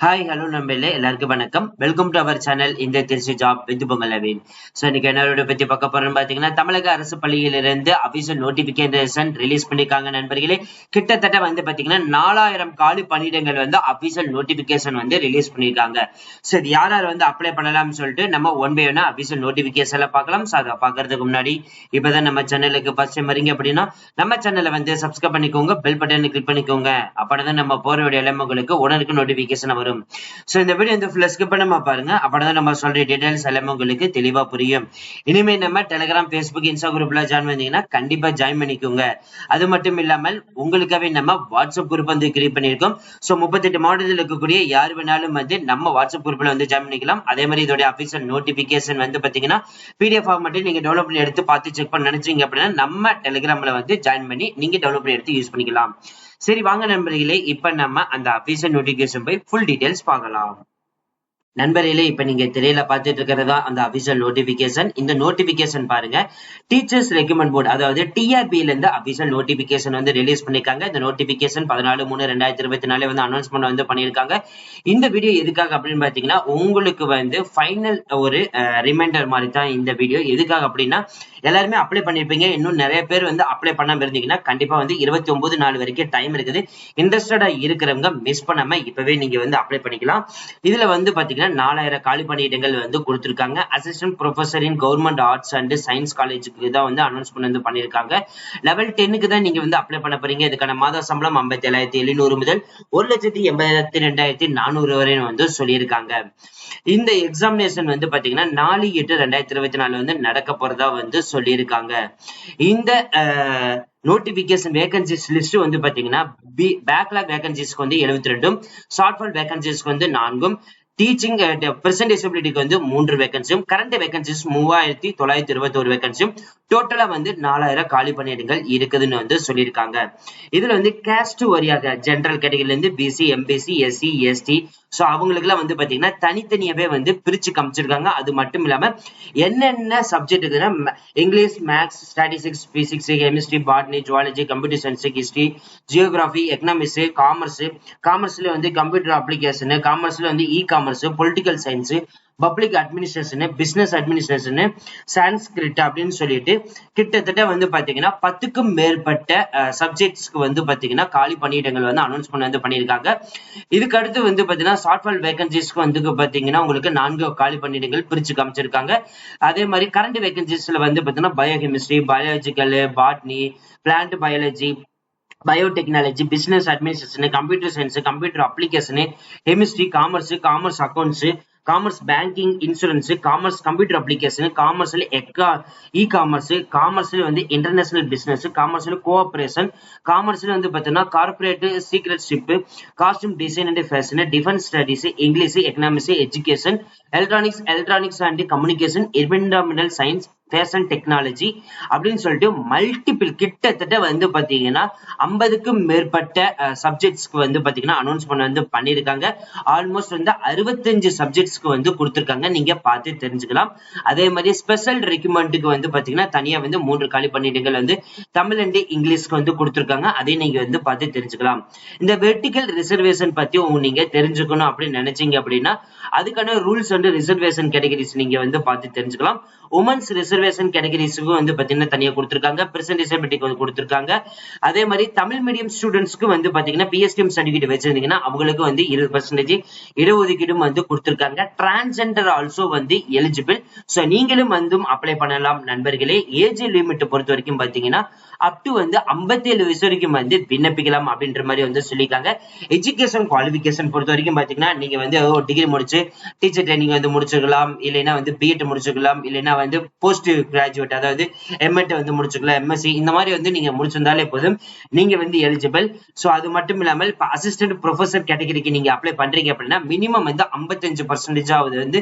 Hi hello நம்பளே எல்லாருக்கும் வணக்கம். வெல்கம் டு அவர் சேனல் இந்த திருச்சி ஜாப் வித் பொங்கலவின். ஸோ இன்னைக்கு என்னோட பத்தி பார்க்க போறோம்னு பாத்தீங்கன்னா தமிழக அரசு பள்ளியிலிருந்து அபிஷியல் நோட்டிபிகேஷன் ரிலீஸ் பண்ணிருக்காங்க நண்பர்களே. கிட்டத்தட்ட வந்து பாத்தீங்கன்னா நாலாயிரம் காலி பணியிடங்கள் வந்து அபிஷியல் நோட்டிபிகேஷன் வந்து ரிலீஸ் பண்ணிருக்காங்க ஸோ இது யார் யார் வந்து அப்ளை பண்ணலாம்னு சொல்லிட்டு நம்ம ஒன் பை ஒன்னா அபிஷியல் நோட்டிபிகேஷனில் பார்க்கலாம். ஸோ அதை பார்க்கறதுக்கு முன்னாடி இப்பதான் நம்ம சேனலுக்கு ஃபர்ஸ்ட் டைம் வரீங்க அப்படின்னா நம்ம சேனலை வந்து சப்ஸ்கிரைப் பண்ணிக்கோங்க பெல் பட்டனை கிளிக் பண்ணிக்கோங்க. அப்பதான் நம்ம போற வீடியோ எல்லாம் உங்களுக்கு உடனுக்கு நோட்டிபிகேஷன் வரும். சோ இந்த வீடியோ வந்து ஃபுல்லாக ஸ்கிப் பண்ணாமல் பாருங்க. அப்பதான் நம்ம சொல்ற டீடைல்ஸ் எல்லாமே உங்களுக்கு தெளிவா புரியும். இனிமே நம்ம டெலிகிராம் ஃபேஸ்புக் இன்ஸ்டா குரூப்ல ஜாயின் பண்ணீங்கன்னா கண்டிப்பா ஜாயின் பண்ணிக்கோங்க. அது மட்டும் இல்லாமல் உங்களுக்காகவே நம்ம வாட்ஸ்அப் குரூப் வந்து கிரியேட் பண்ணியிருக்கோம். சோ முப்பத்தெட்டு மாவட்டத்தில் இருக்கக்கூடிய யார் வேணாலும் வந்து நம்ம வாட்ஸ்அப் குரூப்ல வந்து ஜாயின் பண்ணிக்கலாம். அதே மாதிரி இதோட அபிஷியல் நோட்டிபிகேஷன் வந்து பாத்தீங்கன்னா பிடிஎஃப் மட்டும் நீங்க டெவலப் பண்ணி எடுத்து பார்த்து செக் பண்ண நினைச்சீங்க அப்படின்னா நம்ம டெலிகிராம்ல வந்து ஜாயின் பண்ணி நீங்க டெவலப் பண்ணி எடுத்து யூஸ் பண்ணிக்கலாம். சரி வாங்க நண்பர்களே இப்ப நம்ம அந்த அபிஷியல் நோட்டிபிகேஷன் போய் ஃபுல் டீடைல்ஸ் பார்க்கலாம். நண்பர்களே இப்ப நீங்க திரையில பார்த்துட்டு இருக்கிறதா அந்த அபிஷியல் நோட்டிபிகேஷன் இந்த நோட்டிபிகேஷன் பாருங்க. டீச்சர்ஸ் ரெக்கமெண்ட் போர்டு அதாவது டிஆர்பியில இருந்து அபிஷியல் நோட்டிபிகேஷன் வந்து ரிலீஸ் பண்ணிருக்காங்க. இந்த நோட்டிபிகேஷன் பதினாலு மூணு ரெண்டாயிரத்தி இருபத்தி நாலு வந்து அனௌன்ஸ்மெண்ட் வந்து பண்ணியிருக்காங்க இந்த வீடியோ எதுக்காக அப்படின்னு பாத்தீங்கன்னா உங்களுக்கு வந்து ஃபைனல் ஒரு ரிமைண்டர் மாதிரி தான் இந்த வீடியோ எதுக்காக அப்படின்னா எல்லாருமே அப்ளை பண்ணிருப்பீங்க. இன்னும் நிறைய பேர் வந்து அப்ளை பண்ணாம இருந்தீங்கன்னா கண்டிப்பா வந்து இருபத்தி ஒன்பது நாள் வரைக்கும் டைம் இருக்குது. இன்ட்ரெஸ்டடா இருக்கிறவங்க மிஸ் பண்ணாம இப்பவே நீங்க வந்து அப்ளை பண்ணிக்கலாம். இதுல வந்து பாத்தீங்கன்னா நாலாயிரம் காலி பணியிடங்கள் வந்து கொடுத்துருக்காங்க. Assistant professor in government arts and science காலேஜுக்கு தான் வந்து அனௌன்ஸ் பண்ணி வந்து பண்ணியிருக்காங்க. லெவல் டென்னுக்கு தான் நீங்க வந்து அப்ளை பண்ண போறீங்க. இதுக்கான மாத சம்பளம் ஐம்பத்தி ஏழாயிரத்தி எழுநூறு முதல் ஒரு லட்சத்தி எண்பதாயிரத்தி ரெண்டாயிரத்தி நானூறு வரை வந்து சொல்லியிருக்காங்க. இந்த எக்ஸாமினேஷன் வந்து பாத்தீங்கன்னா நாலு எட்டு ரெண்டாயிரத்தி இருபத்தி நாலு வந்து நடக்க போறதா வந்து சொல்லியிருக்காங்க. இந்த நோட்டிபிகேஷன் வேகன்சிஸ் லிஸ்ட் வந்து பாத்தீங்கன்னா பேக்லாக் வேகன்சிஸ்க்கு வந்து எழுபத்தி ரெண்டும் ஷார்ட்ஃபால் வேகன்சிஸ்க்கு வந்து நான்கும் டீச்சிங் பிரசன்ட் டிசபிலிட்டிக்கு வந்து மூன்று வேகன்சியும் கரண்ட் வேகன்சிஸ் மூவாயிரத்தி தொள்ளாயிரத்தி இருபத்தி ஒரு வேகன்சியும் டோட்டலா வந்து நாலாயிரம் காலி பணியிடங்கள் இருக்குதுன்னு வந்து சொல்லியிருக்காங்க. இதுல வந்து கேஸ்ட் வரியாக ஜென்ரல் கேட்டகரியில இருந்து BC MBC SC ST so அவங்களுக்கு எல்லாம் வந்து பாத்தீங்கன்னா தனித்தனியாவே வந்து பிரிச்சு காமிச்சிருக்காங்க. அது மட்டும் இல்லாம என்னென்ன சப்ஜெக்ட் இருக்குன்னா English maths statistics physics chemistry botany zoology computer science history geography economics commerce காமர்ஸ்ல வந்து கம்ப்யூட்டர் அப்ளிகேஷன் காமர்ஸ்ல வந்து E commerce political science public administration business administration Sanskrit அப்படின்னு சொல்லிட்டு கிட்டத்தட்ட வந்து பாத்தீங்கன்னா பத்துக்கும் மேற்பட்ட சப்ஜெக்ட்ஸ்க்கு வந்து பாத்தீங்கன்னா காலி பணியிடங்கள் வந்து அனௌன்ஸ்மெண்ட் வந்து பண்ணியிருக்காங்க. இதுக்கு அடுத்து வந்து பாத்தீங்கன்னா ஷார்ட்ஃபால் வேகன்சிஸ்க்கு வந்து பாத்தீங்கன்னா உங்களுக்கு நான்கு காலி பணியிடங்கள் பிரிச்சு காமிச்சிருக்காங்க. அதே மாதிரி கரண்ட் வேகன்சிஸ்ல வந்து பாத்தீங்கன்னா biochemistry biological botany plant biology biotechnology business administration computer science computer application chemistry commerce commerce accounts commerce banking insurance commerce computer application காமர்ஸ்ல எக்கா இ காமர்ஸ் காமர்ஸ்ல வந்து இன்டர்நேஷனல் பிசினஸ் காமர்ஸ்ல கோஆபரேஷன் காமர்ஸ்ல வந்து பாத்தீங்கன்னா corporate secret ship costume design and fashion defence studies English economics education electronics electronics and communication environmental science fashion technology அப்படின்னு சொல்லிட்டு multiple கிட்டத்தட்ட வந்து பாத்தீங்கன்னா ஐம்பதுக்கும் மேற்பட்ட சப்ஜெக்ட்ஸ்க்கு வந்து பாத்தீங்கன்னா அனௌன்ஸ்மெண்ட் வந்து பண்ணியிருக்காங்க. ஆல்மோஸ்ட் வந்து அறுபத்தஞ்சு சப்ஜெக்ட்ஸ்க்கு வந்து கொடுத்துருக்காங்க. நீங்க பார்த்து தெரிஞ்சுக்கலாம். அதே மாதிரி ஸ்பெஷல் ரெக்யூமெண்ட்டுக்கு வந்து பாத்தீங்கன்னா தனியா வந்து மூன்று காலி பணியிடங்கள் வந்து தமிழ் அண்ட் இங்கிலீஷ்க்கு வந்து கொடுத்துருக்காங்க. அதையும் நீங்க வந்து பார்த்து தெரிஞ்சுக்கலாம். இந்த வெர்டிக்கல் ரிசர்வேஷன் பத்தி உங்க நீங்க தெரிஞ்சுக்கணும் அப்படின்னு நினைச்சீங்க அப்படின்னா அதுக்கான ரூல்ஸ் வந்து ரிசர்வேஷன் கேட்டகரிஸ் நீங்க வந்து பார்த்து தெரிஞ்சுக்கலாம். உமன்ஸ் ரிசர்வேஷன் கேட்டகரிஸுக்கும் வந்து பாத்தீங்கன்னா தனியா கொடுத்துருக்காங்க. பிரசன்ட் டிசபிலிட்டிக்கு வந்து கொடுத்துருக்காங்க. அதே மாதிரி தமிழ் மீடியம் ஸ்டூடெண்ட்ஸ்க்கு வந்து பாத்தீங்கன்னா பிஎஸ்டிஎம் சர்டிஃபிகேட் வச்சிருந்தீங்கன்னா அவங்களுக்கு வந்து இருபது பர்சன்டேஜ் இடஒதுக்கீடும் வந்து கொடுத்துருக்காங்க. டிரான்ஸ்ஜெண்டர் ஆல்சோ வந்து எலிஜிபிள் ஸோ நீங்களும் வந்து அப்ளை பண்ணலாம் நண்பர்களே. ஏஜ் லிமிட் பொறுத்த வரைக்கும் பாத்தீங்கன்னா அப் டு வந்து ஐம்பத்தி ஏழு வயசு வரைக்கும் வந்து விண்ணப்பிக்கலாம் அப்படின்ற மாதிரி வந்து சொல்லியிருக்காங்க. எஜுகேஷன் குவாலிபிகேஷன் பொறுத்த வரைக்கும் பாத்தீங்கன்னா நீங்க வந்து டிகிரி முடிச்சு டீச்சர் ட்ரைனிங் வந்து முடிச்சிருக்கலாம் இல்லைன்னா வந்து பிஎட் முடிச்சிருக்கலாம் இல்லைன்னா வந்து போஸ்ட் கிராஜுவேட் அதாவது எம்எட் வந்து முடிச்சுக்கலாம் எம்எஸ்சி இந்த மாதிரி வந்து நீங்க முடிச்சிருந்தாலே போதும். நீங்க வந்து எலிஜிபிள் ஸோ அது மட்டும் இல்லாமல் இப்போ அசிஸ்டன்ட் ப்ரொஃபசர் கேட்டகரிக்கு நீங்க அப்ளை பண்றீங்க அப்படின்னா மினிமம் வந்து ஐம்பத்தஞ்சு பர்சன்டேஜ் வந்து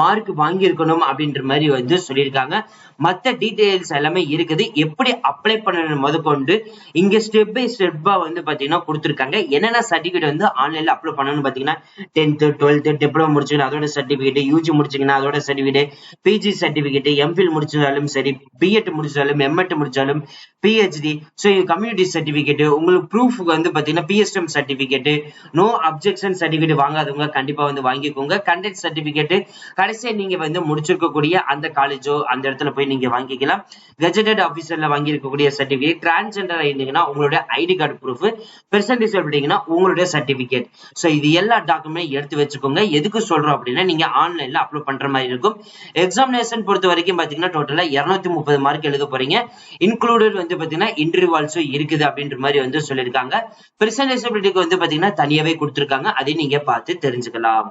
மார்க் வாங்கியிருக்கணும் அப்படின்ற மாதிரி வந்து சொல்லியிருக்காங்க. மத்த டீட்டெயில்ஸ் எல்லாமே இருக்குது. எப்படி அப்ளை பண்ணணும் முதற்கொண்டு இங்க ஸ்டெப் பை ஸ்டெப்பா வந்து பாத்தீங்கன்னா கொடுத்துருக்காங்க. என்னென்ன சர்டிபிகேட் வந்து ஆன்லைன்ல அப்ளை பண்ணணும்னு பாத்தீங்கன்னா டென்த்து டுவெல்த் டிப்ளமோ முடிச்சுக்கணும் அதோட சர்டிபிகேட் யூஜி முடிச்சீங்கன்னா அதோட சர்டிஃபிகேட் பிஜி சர்டிபிகேட் எம்ஃபில் முடிச்சு முடிச்சிருந்தாலும் சரி பிஎட் முடிச்சாலும் எம்எட் முடிச்சாலும் பிஹெச்டி ஸோ கம்யூனிட்டி சர்டிபிகேட் உங்களுக்கு ப்ரூஃப் வந்து பாத்தீங்கன்னா PSM certificate no objection certificate வாங்காதவங்க கண்டிப்பா வந்து வாங்கிக்கோங்க. கண்டெக்ட் சர்டிபிகேட் கடைசியா நீங்க வந்து முடிச்சிருக்கக்கூடிய அந்த காலேஜோ அந்த இடத்துல போய் நீங்க வாங்கிக்கலாம். கெஜெட்டட் ஆஃபீஸரில் வாங்கியிருக்கக்கூடிய சர்டிஃபிகேட் சர்டிபிகேட் டிரான்ஸ்ஜெண்டர் இருந்தீங்கன்னா உங்களுடைய ஐடி கார்டு ப்ரூஃப் பெர்சன்டேஜ் அப்படிங்கன்னா உங்களுடைய சர்டிபிகேட் ஸோ இது எல்லா டாக்குமெண்ட் எடுத்து வச்சுக்கோங்க. எதுக்கு சொல்றோம் அப்படின்னா நீங்க ஆன்லைன்ல அப்லோட் பண்ற மாதிரி இருக்கும். எக்ஸாமினேஷன் பொறுத்த வரைக்கும் பாத்தீங்கன்னா டோட்டலா இருநூத்தி முப்பது மார்க் எழுத போறீங்க. இன்க்ளூடட் வந்து பாத்தீங்கன்னா இன்டர்வியூ ஆல்சோ இருக்குது அப்படின்ற மாதிரி வந்து சொல்லியிருக்காங்க. பிரசன்டேஷபிலிட்டிக்கு வந்து பாத்தீங்கன்னா தனியாவே கொடுத்துருக்காங்க. அதை நீங்க பார்த்து தெரிஞ்சுக்கலாம்.